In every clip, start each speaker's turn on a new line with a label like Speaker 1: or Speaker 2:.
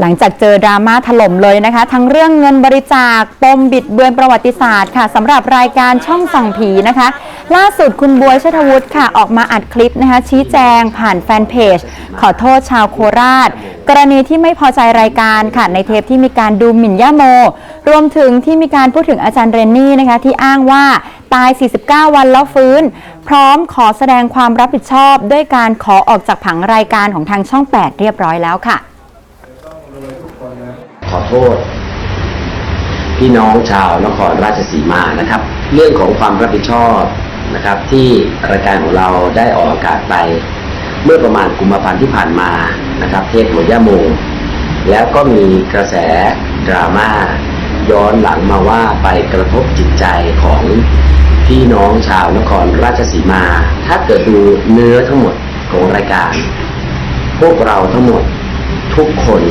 Speaker 1: หลังจากเจอดราม่าถล่มเลยนะคะ ทั้งเรื่องเงินบริจาคปมบิดเบือนประวัติศาสตร์ค่ะสำหรับรายการช่องส่องผีนะคะ ล่าสุดคุณบวยชัทวุฒิค่ะ ออกมาอัดคลิปนะคะ ชี้แจงผ่านแฟนเพจ ขอโทษชาวโคราช กรณีที่ไม่พอใจรายการค่ะ ในเทปที่มีการดูหมิ่นย่าโม รวมถึงที่มีการพูดถึงอาจารย์เรนนี่นะคะ ที่อ้างว่าตาย 49 วันแล้วฟื้น พร้อมขอแสดงความรับผิดชอบ ด้วยการขอออกจากผังรายการของทางช่อง 8 เรียบร้อยแล้วค่ะ
Speaker 2: อโทษ พี่น้องชาวนครราชสีมานะครับ เรื่องของความรับผิดชอบนะครับ ที่รายการของเราได้ออกอากาศไป เมื่อประมาณกุมภาพันธ์ที่ผ่านมานะครับ เทพหัวย่าโมงแล้วก็มีกระแสดราม่าย้อนหลังมาว่าไปกระทบจิตใจของพี่น้องชาวนครราชสีมา ถ้าเกิดดูเนื้อทั้งหมดของรายการ พวกเราทั้งหมดทุกคน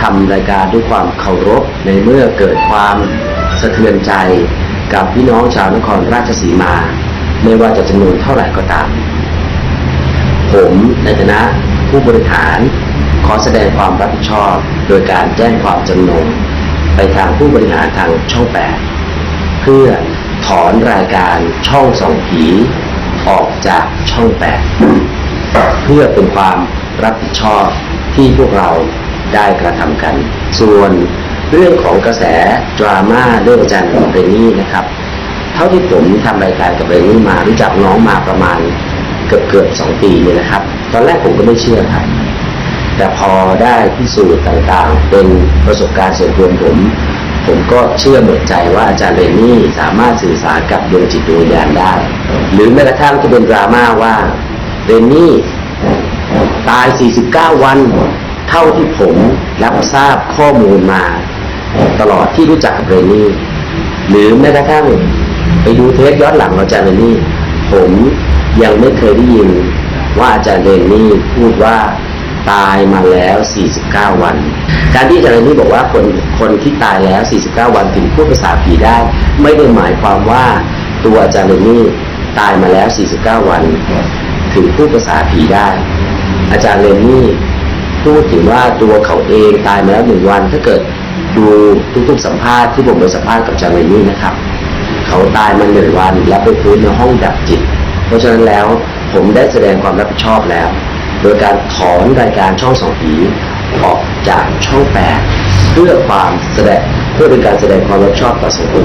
Speaker 2: ทำรายการด้วยความเคารพในเมื่อเกิดความสะเทือนใจกับพี่น้องชาวนครราชสีมา ไม่ว่าจะจำนวนเท่าไหร่ก็ตาม ผมในฐานะผู้บริหารขอแสดงความรับผิดชอบ โดยการแจ้งความจำนงไปทางผู้บริหารทางช่องแปดเพื่อถอนรายการช่องส่องผี ออกจากช่องแปดเพื่อเป็นความรับผิดชอบที่พวกเรา ได้กระทำกัน ส่วนเรื่องของกระแสดราม่าเรื่องอาจารย์เรนนี่นะครับเท่าที่ผมทำรายการกับเรนนี่มารู้จักน้องมาประมาณเกือบเกือบสองปีเนี่ยนะครับ ตอนแรกผมก็ไม่เชื่อครับแต่พอได้พิสูจน์ต่างๆ เป็นประสบการณ์ส่วนตัวผม ผมก็เชื่อหมดใจว่าอาจารย์เรนนี่สามารถสื่อสารกับดวงจิตดวงวิญญาณได้ หรือแม้กระทั่งจะเป็นดราม่าว่าเรนนี่ตาย 49 วัน ท่าที่ผมรับทราบข้อมูลมา ตลอดที่รู้จักกับเรนนี่หรือแม้กระทั่งไปดูเทปย้อนหลังของอาจารย์เรนนี่ผมยังไม่เคยได้ยินว่าอาจารย์เรนนี่พูดว่าตายมาแล้ว 49 วัน การที่อาจารย์เรนนี่บอกว่าคนคนที่ตายแล้ว 49 วันถึงพูดภาษาผีได้ ไม่ได้หมายความว่าตัวอาจารย์เรนนี่ตายมาแล้ว 49 วัน ถึงพูดภาษาผีได้ อาจารย์เรนนี่ พูดถึงว่าตัวเขาเองตายมาแล้วหนึ่งวัน ถ้าเกิดดูทุกๆสัมภาษณ์ที่ผมไปสัมภาษณ์กับอาจารย์เรนนี่นะครับ เขาตายมาหนึ่งวัน แล้วไปฟื้นในห้องดับจิต เพราะฉะนั้นแล้วผมได้แสดงความรับผิดชอบแล้ว โดยการถอนรายการช่องสองผีออกจากช่องแปดเพื่อความแสดงเพื่อเป็นการแสดงความรับผิดชอบต่อสังคม